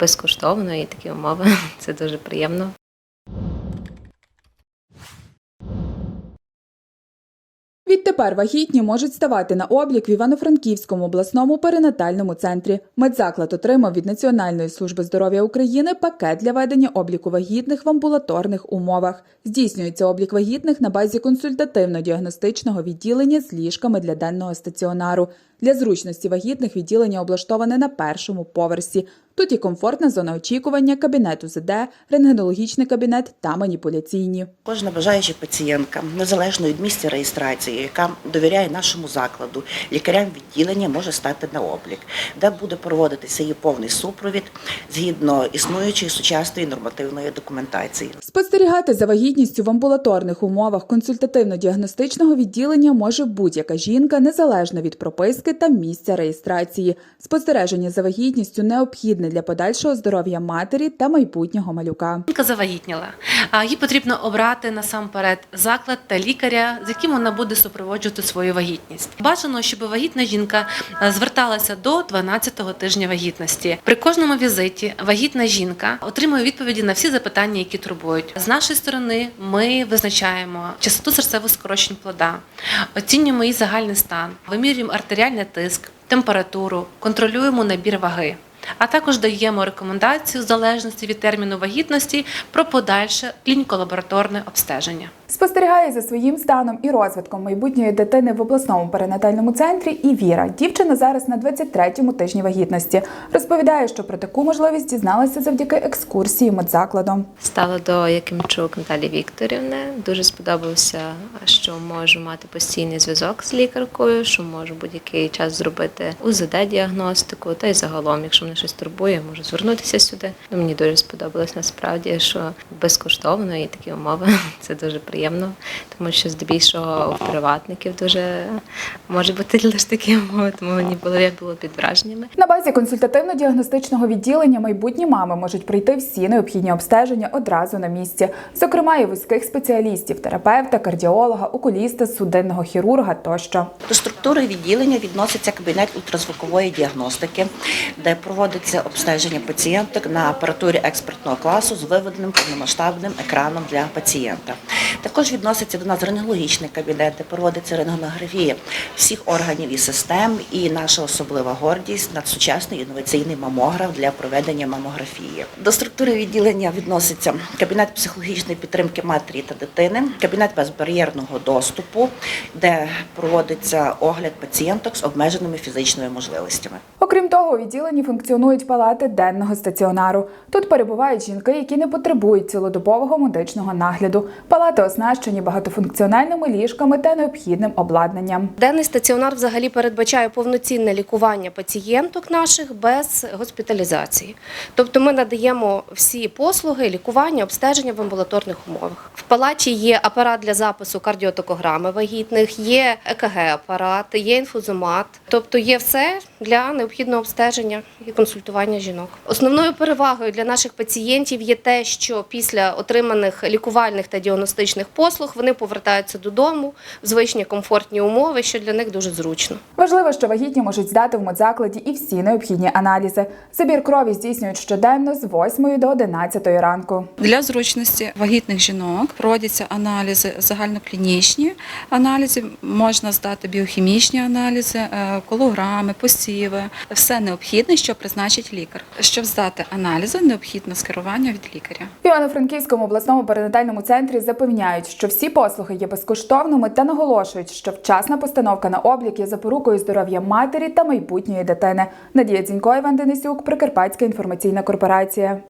безкоштовно і такі умови. Це дуже приємно. Відтепер вагітні можуть ставати на облік в Івано-Франківському обласному перинатальному центрі. Медзаклад отримав від Національної служби здоров'я України пакет для ведення обліку вагітних в амбулаторних умовах. Здійснюється облік вагітних на базі консультативно-діагностичного відділення з ліжками для денного стаціонару. Для зручності вагітних відділення облаштоване на першому поверсі. Тут є комфортна зона очікування, кабінет УЗД, рентгенологічний кабінет та маніпуляційні. Кожна бажаюча пацієнтка, незалежно від місця реєстрації, яка довіряє нашому закладу, лікарям відділення може стати на облік, де буде проводитися її повний супровід згідно існуючої сучасної нормативної документації. Спостерігати за вагітністю в амбулаторних умовах консультативно-діагностичного відділення може будь-яка жінка незалежно від прописки та місця реєстрації. Спостереження за вагітністю необхідне для подальшого здоров'я матері та майбутнього малюка. Жінка завагітніла. Їй потрібно обрати насамперед заклад та лікаря, з яким вона буде супроводжувати свою вагітність. Бажано, щоб вагітна жінка е, зверталася до 12-го тижня вагітності. При кожному візиті вагітна жінка отримує відповіді на всі запитання, які турбують. З нашої сторони ми визначаємо частоту серцевих скорочень плода, оцінюємо її загальний стан, вимірюємо артеріальний тиск, температуру, контролюємо набір ваги. А також даємо рекомендацію в залежності від терміну вагітності про подальше клініко-лабораторне обстеження. Спостерігає за своїм станом і розвитком майбутньої дитини в обласному перинатальному центрі і Віра. Дівчина зараз на 23-му тижні вагітності. Розповідає, що про таку можливість дізналася завдяки екскурсії медзакладом. Стала до Якимчук Наталі Вікторівни. Дуже сподобався, що можу мати постійний зв'язок з лікаркою, що можу будь-який час зробити УЗД-діагностику, та й загалом, якщо мене щось турбує, можу звернутися сюди. Ну, мені дуже сподобалось насправді, що безкоштовно і такі умови. Це дуже приємно, тому що здебільшого у приватників дуже може бути лише такі умови, тому мені було я була під враженнями. На базі консультативно-діагностичного відділення майбутні мами можуть пройти всі необхідні обстеження одразу на місці, зокрема і вузьких спеціалістів, терапевта, кардіолога, окуліста, судинного хірурга тощо. До структури відділення відноситься кабінет ультразвукової діагностики, де проводиться обстеження пацієнток на апаратурі експертного класу з виведеним повномасштабним екраном для пацієнта. Також відноситься до нас рентгенологічний кабінет, де проводиться рентгенографія всіх органів і систем, і наша особлива гордість надсучасний інноваційний мамограф для проведення мамографії. До структури відділення відноситься кабінет психологічної підтримки матері та дитини, кабінет безбар'єрного доступу, де проводиться огляд пацієнток з обмеженими фізичними можливостями. Окрім того, у відділенні функціонують палати денного стаціонару. Тут перебувають жінки, які не потребують цілодобового медичного нагляду. Палати оснащені багатофункціональними ліжками та необхідним обладнанням. Денний стаціонар взагалі передбачає повноцінне лікування пацієнток наших без госпіталізації. Тобто ми надаємо всі послуги, лікування, обстеження в амбулаторних умовах. В палаті є апарат для запису кардіотокограми вагітних, є ЕКГ-апарат, є інфузомат. Тобто є все для необхідного обстеження і консультування жінок. Основною перевагою для наших пацієнтів є те, що після отриманих лікувальних та діагностичних послуг вони повертаються додому в звичні комфортні умови, що для них дуже зручно. Важливо, що вагітні можуть здати в медзакладі і всі необхідні аналізи. Забір крові здійснюють щоденно з 8 до 11 ранку. Для зручності вагітних жінок проводяться аналізи загальноклінічні аналізи, можна здати біохімічні аналізи, е, колограми, посіви, все необхідне, що призначить лікар. Щоб здати аналізи, необхідно скерування від лікаря. В Івано-Франківському обласному перинатальному центрі запевняють, що всі послуги є безкоштовними та наголошують, що вчасна постановка на облік є запорукою здоров'я матері та майбутньої дитини. Надія Дзінько, Іван Денисюк, Прикарпатська інформаційна корпорація.